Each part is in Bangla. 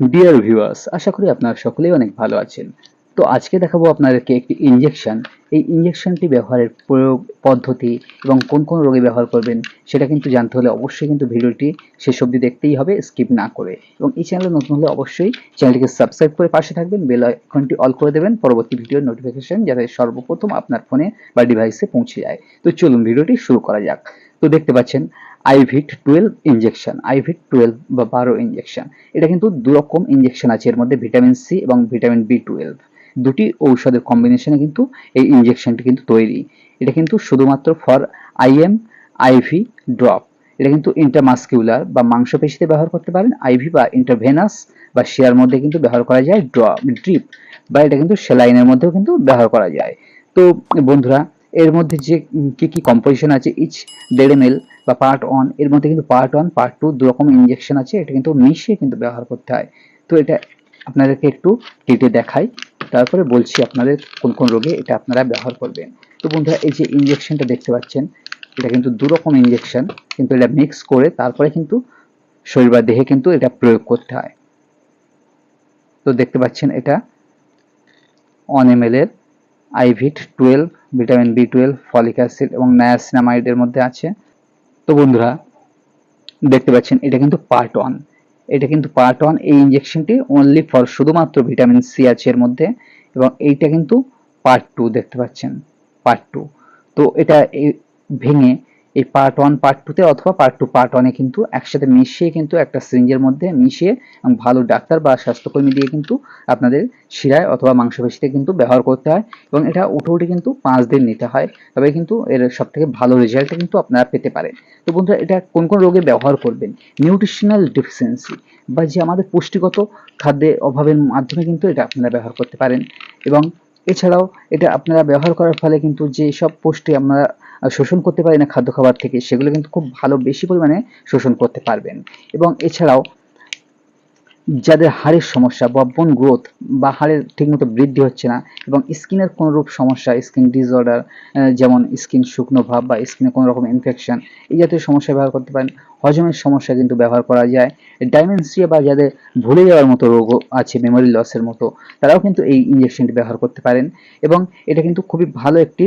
ডিয়ার ভিউয়ার্স আশা করি আপনারা সকলেই অনেক ভালো আছেন। তো আজকে দেখাবো আপনাদেরকে একটি ইনজেকশন এই ইনজেকশনটি ব্যবহারের প্রয়োগ, পদ্ধতি এবং কোন কোন রোগে ব্যবহার করবেন, সেটা কিন্তু জানতে হলে অবশ্যই কিন্তু ভিডিওটি শেষ অবধি দেখতেই হবে স্কিপ না করে। এবং এই চ্যানেলে নতুন হলে অবশ্যই চ্যানেলটিকে সাবস্ক্রাইব করে পাশে থাকবেন বেল আইকনটি অল করে দেবেন, পরবর্তী ভিডিওর নোটিফিকেশন যাতে সর্বপ্রথম আপনার ফোনে বা ডিভাইসে পৌঁছে যায়। তো চলুন ভিডিওটি শুরু করা যাক। তো দেখতে পাচ্ছেন Ivit twelve injection Ivit twelve বা বারো ইনজেকশন এটা কিন্তু দু রকম ইনজেকশন আছে, এর মধ্যে ভিটামিন সি এবং ভিটামিন বি টুয়েলভ দুটি ঔষধের কম্বিনেশনে কিন্তু এই ইনজেকশনটি কিন্তু তৈরি। এটা কিন্তু শুধুমাত্র ফর আইএম আইভি ড্রপ এটা কিন্তু ইন্টারমাস্কিউলার বা মাংসপেশিতে ব্যবহার করতে পারেন আইভি বা ইন্টারভেনাস বা শেয়ার মধ্যে কিন্তু ব্যবহার করা যায় ড্রপ ড্রিপ বা এটা কিন্তু সেলাইনের মধ্যেও কিন্তু ব্যবহার করা যায়। তো বন্ধুরা এর মধ্যে যে কি কি কম্পোজিশন আছে ইচ দেড় এম বা পার্ট ওয়ানের মধ্যে কিন্তু পার্ট ওয়ান পার্ট টু দু রকম ইনজেকশন আছে, এটা কিন্তু মিশিয়ে কিন্তু ব্যবহার করতে হয়। তো এটা আপনাদেরকে একটু কেটে দেখাই, তারপরে বলছি আপনাদের কোন কোন রোগে এটা আপনারা ব্যবহার করবেন। তো বন্ধুরা, এই যে ইঞ্জেকশনটা দেখতে পাচ্ছেন, এটা কিন্তু দু রকম ইনজেকশন কিন্তু এটা মিক্স করে তারপরে কিন্তু শরীর বা দেহে কিন্তু এটা প্রয়োগ করতে হয়। তো দেখতে পাচ্ছেন এটা অন এম এর Ivit twelve, vitamin B twelve, folic acid এবং নায়াসিনামাইডের মধ্যে আছে। তো বন্ধুরা, দেখতে পাচ্ছেন, এটা কিন্তু পার্ট ওয়ান এটা কিন্তু পার্ট ওয়ান এই ইঞ্জেকশনটি অনলি ফর শুধুমাত্র ভিটামিন সি আছে এর মধ্যে এবং এইটা কিন্তু পার্ট টু দেখতে পাচ্ছেন পার্ট টু তো এটা ভেঙে এই পার্ট ওয়ান পার্ট টুতে অথবা পার্ট টু পার্ট ওয়ানে কিন্তু একসাথে মিশিয়ে কিন্তু একটা সিরিঞ্জের মধ্যে মিশিয়ে এবং ভালো ডাক্তার বা স্বাস্থ্যকর্মী দিয়ে কিন্তু আপনাদের শিরায় অথবা মাংসপেশিতে কিন্তু ব্যবহার করতে হয় এবং এটা উঠে উঠে কিন্তু পাঁচ দিন নিতে হয়। তবে কিন্তু এর সব থেকে ভালো রেজাল্ট কিন্তু আপনারা পেতে পারেন। তো বন্ধুরা, এটা কোন কোন রোগে ব্যবহার করবেন? নিউট্রিশনাল ডেফিসিয়েন্সি বা যে আমাদের পুষ্টিগত খাদ্যের অভাবের মাধ্যমে কিন্তু এটা আপনারা ব্যবহার করতে পারেন এবং এছাড়াও এটা আপনারা ব্যবহার করার ফলে কিন্তু যে সব পুষ্টি আমরা শোষণ করতে পারি না খাদ্য খাবার থেকে, সেগুলো কিন্তু খুব ভালো বেশি পরিমাণে শোষণ করতে পারবেন। এবং এছাড়াও যাদের হাড়ের সমস্যা বা বোন গ্রোথ বা হাড়ের ঠিকমতো বৃদ্ধি হচ্ছে না এবং স্কিনের কোনো রূপ সমস্যা স্কিন ডিসঅর্ডার যেমন স্কিন শুকনো ভাব বা স্কিনে কোনো রকম ইনফেকশন এই জাতীয় সমস্যা ব্যবহার করতে পারেন হজমের সমস্যা কিন্তু ব্যবহার করা যায়। ডাইমেনসিয়া বা যাদের ভুলে যাওয়ার মতো রোগও আছে মেমোরি লসের মতো, তারাও কিন্তু এই ইঞ্জেকশনটি ব্যবহার করতে পারেন এবং এটা কিন্তু খুবই ভালো একটি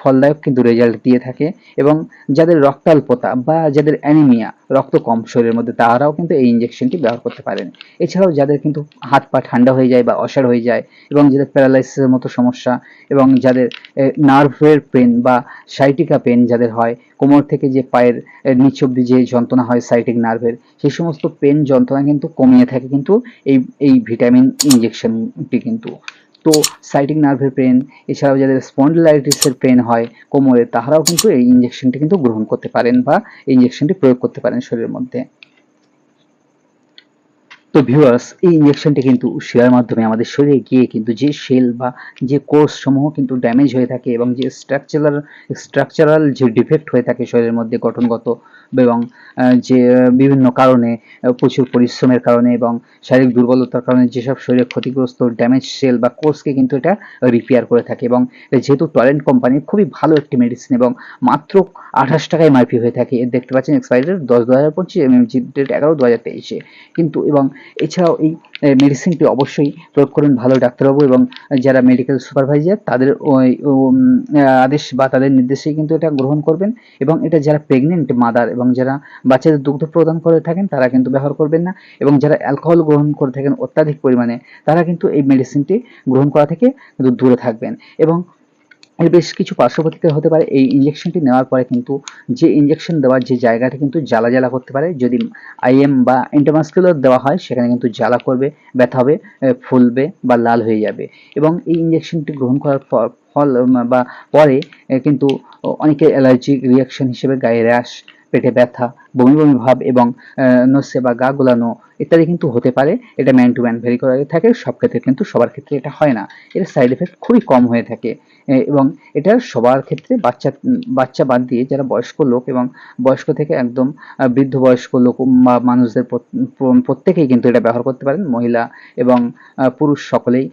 ফলদায়ক কিন্তু রেজাল্ট দিয়ে থাকে এবং যাদের রক্তাল্পতা বা যাদের অ্যানিমিয়া রক্ত কম শরীরের মধ্যে, তারাও কিন্তু এই ইঞ্জেকশনটি ব্যবহার করতে পারেন। এছাড়াও যাদের কিন্তু হাত পা ঠান্ডা হয়ে যায় বা অসার হয়ে যায় এবং যাদের প্যারালাইসিসের মতো সমস্যা এবং যাদের নার্ভের পেন বা সাইটিকা পেন যাদের হয়, কোমর থেকে যে পায়ের নিচ অব্দি যে যন্ত্রণা হয় সাইটিক নার্ভের সেই সমস্ত পেন যন্ত্রণা কিন্তু কমিয়ে থাকে কিন্তু এই এই ভিটামিন ইঞ্জেকশনটি কিন্তু। তো সাইটিক নার্ভের পেন এছাড়াও যাদের স্পন্ডিলাইটিসের পেন হয় কোমরে তাহারাও কিন্তু এই ইঞ্জেকশনটি কিন্তু গ্রহণ করতে পারেন বা ইঞ্জেকশনটি প্রয়োগ করতে পারেন শরীরের মধ্যে। তো ভিউয়ার্স এই ইঞ্জেকশনটি কিন্তু শিরার মাধ্যমে আমাদের শরীরে গিয়ে কিন্তু যে সেল বা যে কোর্স সমূহ কিন্তু ড্যামেজ হয়ে থাকে এবং যে স্ট্রাকচারাল স্ট্রাকচারাল যে ডিফেক্ট হয়ে থাকে শরীরের মধ্যে গঠনগত এবং যে বিভিন্ন কারণে প্রচুর পরিশ্রমের কারণে এবং শারীরিক দুর্বলতার কারণে যেসব শরীরে ক্ষতিগ্রস্ত ড্যামেজ সেল বা কোর্সকে কিন্তু এটা রিপেয়ার করে থাকে এবং যেহেতু টরেন্ট কোম্পানির খুবই ভালো একটি মেডিসিন এবং মাত্র আঠাশ টাকায় এমআরপি হয়ে থাকে, এর দেখতে পাচ্ছেন এক্সপায়ারি ডেট দশ দু হাজার পঁচিশ এমএমজি ডেট এগারো দু হাজার তেইশে। কিন্তু এবং এছাড়াও এই মেডিসিনটি অবশ্যই প্রয়োগ করুন ভালো ডাক্তারবাবু এবং যারা মেডিকেল সুপারভাইজার তাদের ওই আদেশ বা তাদের নির্দেশেই কিন্তু এটা গ্রহণ করবেন এবং এটা যারা প্রেগনেন্ট মাদার এবং যারা বাচ্চাদের দুগ্ধ প্রদান করে থাকেন, তারা কিন্তু ব্যবহার করবেন না। এবং যারা অ্যালকোহল গ্রহণ করে থাকেন অত্যাধিক পরিমাণে, তারা কিন্তু এই মেডিসিনটি গ্রহণ করা থেকে কিন্তু দূরে থাকবেন। এবং এর বেশ কিছু পার্শ্ব প্রতিক্রিয়া হতে পারে। এই ইঞ্জেকশনটি নেওয়ার পরে কিন্তু যে ইঞ্জেকশন দেওয়ার যে জায়গাটা কিন্তু জ্বালা জ্বালা করতে পারে। যদি আইএম বা ইন্টারমাস্কুলার দেওয়া হয়, সেখানে কিন্তু জ্বালা করবে, ব্যথা হবে ফুলবে বা লাল হয়ে যাবে। এবং এই ইঞ্জেকশনটি গ্রহণ করার ফল, বা পরে কিন্তু অনেকে অ্যালার্জিক রিয়াকশন হিসেবে গায়ে র্যাশ পেটে ব্যথা, বমি বমি ভাব এবং নসে বা গা গোলানো ইত্যাদি কিন্তু হতে পারে। এটা ম্যান টু ম্যান ভেরি করে থাকে। সব ক্ষেত্রে কিন্তু সবার ক্ষেত্রে এটা হয় না। এর সাইড এফেক্ট খুবই কম হয়ে থাকে। এবং এটা সবার ক্ষেত্রে বাচ্চা বাচ্চা বাদ দিয়ে যারা বয়স্ক লোক এবং বয়স্ক থেকে একদম বৃদ্ধ বয়স্ক লোক বা মানুষদের প্রত্যেকেই কিন্তু এটা ব্যবহার করতে পারেন। মহিলা এবং পুরুষ সকলেই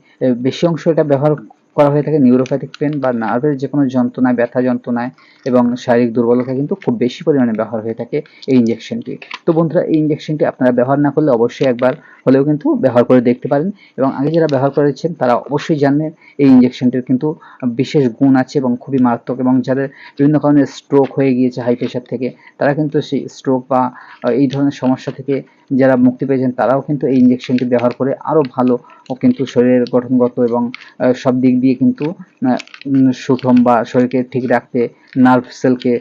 বেশি অংশ এটা ব্যবহার করা হয়ে থাকে নিউরোপ্যাথিক পেন বা নার্ভের যে কোনো যন্ত্রণায়, ব্যথা যন্ত্রণায় এবং শারীরিক দুর্বলতা কিন্তু খুব বেশি পরিমাণে ব্যবহার হয়ে থাকে এই ইঞ্জেকশনটি তো বন্ধুরা, এই ইঞ্জেকশনটি আপনারা ব্যবহার না করলে অবশ্যই একবার হলেও কিন্তু ব্যবহার করে দেখতে পারেন এবং আগে যারা ব্যবহার করেছেন, তারা অবশ্যই জানবেন এই ইঞ্জেকশনটির কিন্তু বিশেষ গুণ আছে এবং খুবই মারাত্মক এবং যাদের বিভিন্ন কারণে স্ট্রোক হয়ে গিয়েছে হাই প্রেশার থেকে, তারা কিন্তু সেই স্ট্রোক বা এই ধরনের সমস্যা থেকে যারা মুক্তি পেয়েছেন, তারাও কিন্তু এই ইঞ্জেকশনটি ব্যবহার করে আরও ভালো কিন্তু শরীরের গঠনগত এবং সব দিক দিয়ে কিন্তু সুষম বা শরীরকে ঠিক রাখতে নার্ভ সেলকে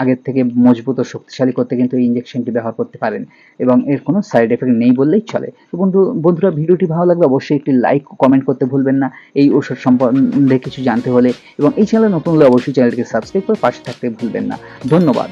আগের থেকে মজবুত ও শক্তিশালী করতে কিন্তু এই ইঞ্জেকশনটি ব্যবহার করতে পারেন। এবং এর কোনো সাইড এফেক্ট নেই বললেই চলে। তো বন্ধু, বন্ধুরা, ভিডিওটি ভালো লাগলে অবশ্যই একটি লাইক কমেন্ট করতে ভুলবেন না। এই ওষুধ সম্বন্ধে কিছু জানতে হলে এবং এই চ্যানেলে নতুন হলে অবশ্যই চ্যানেলটিকে সাবস্ক্রাইব করে পাশে থাকতে ভুলবেন না। ধন্যবাদ।